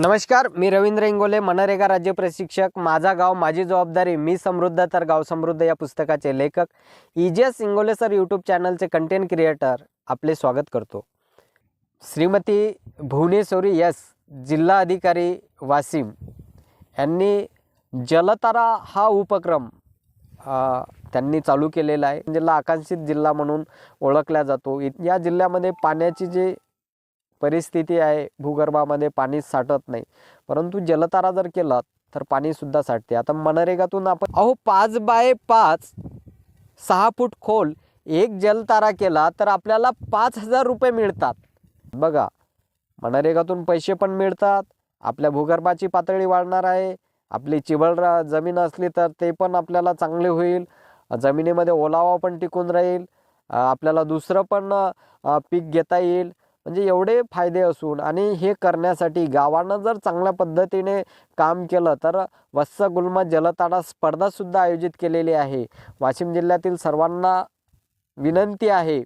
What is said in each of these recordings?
नमस्कार मी रवींद्र इंगोले मनरेगा राज्य प्रशिक्षक. माझा गाव माझी जबाबदारी मी समृद्ध तर गाव समृद्ध या पुस्तकाचे लेखक. इजेस इंगोले सर यूट्यूब चॅनलचे कंटेंट क्रिएटर आपले स्वागत करतो. श्रीमती भुवनेश्वरी यस जिल्हा अधिकारी वासिम यांनी जलतारा हा उपक्रम त्यांनी चालू केलेला आहे. जिल्हा आकांक्षित जिल्हा म्हणून ओळखला जातो. इ- या जिल्ह्यामध्ये पाण्याची जी परिस्थिती आहे भूगर्भामध्ये पाणी साठत नाही. परंतु जलतारा जर केला तर पाणीसुद्धा साठते. आता मनरेगातून आपण अहो पाच बाय पाच सहा फूट खोल एक जलतारा केला तर आपल्याला पाच हजार रुपये मिळतात. बघा मनरेगातून पैसे पण मिळतात आपल्या भूगर्भाची पातळी वाढणार आहे आपली चिबळ रा- जमीन असली तर ते पण आपल्याला चांगले होईल जमिनीमध्ये ओलावा पण टिकून राहील आपल्याला दुसरं पण पीक घेता येईल म्हणजे एवढे फायदे असून आणि हे करण्यासाठी गावानं जर चांगल्या पद्धतीने काम केलं तर वत्स गुल्म जलताडा स्पर्धासुद्धा आयोजित केलेली आहे. वाशिम जिल्ह्यातील सर्वांना विनंती आहे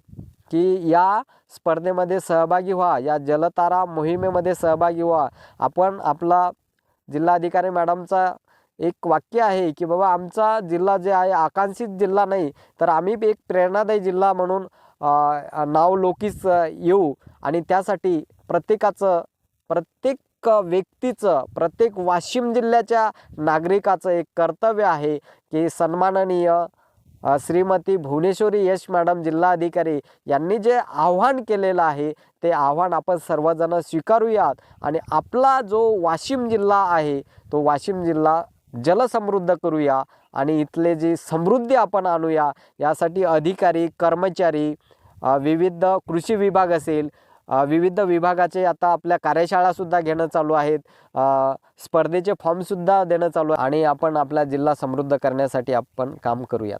की या स्पर्धेमध्ये सहभागी व्हा या जलतारा मोहिमेमध्ये सहभागी व्हा. आपण आपला जिल्हाधिकारी मॅडमचा एक वाक्य आहे की बाबा आमचा जिल्हा जे आहे आकांक्षित जिल्हा नाही तर आम्ही बी एक प्रेरणादायी जिल्हा म्हणून अ, नाव येऊ. आणि त्यासाठी प्रत्येकाचं प्रत्येक व्यक्तीचं प्रत्येक वाशिम जिल्ह्याच्या नागरिकाचं एक कर्तव्य आहे की सन्माननीय श्रीमती भुवनेश्वरी यश मॅडम जिल्हाधिकारी यांनी जे आव्हान केलेलं आहे ते आव्हान आपण सर्वजण स्वीकारूयात. आणि आपला जो वाशिम जिल्हा आहे तो वाशिम जिल्हा जलसमृद्ध करूया आणि इथले जी समृद्धी आपण आणूया यासाठी अधिकारी कर्मचारी विविध कृषी विभाग असेल विविध विभागाचे आता आपल्या कार्यशाळासुद्धा घेणं चालू आहेत स्पर्धेचे फॉर्मसुद्धा देणं चालू आहे आणि आपण आपला जिल्हा समृद्ध करण्यासाठी आपण काम करूयात.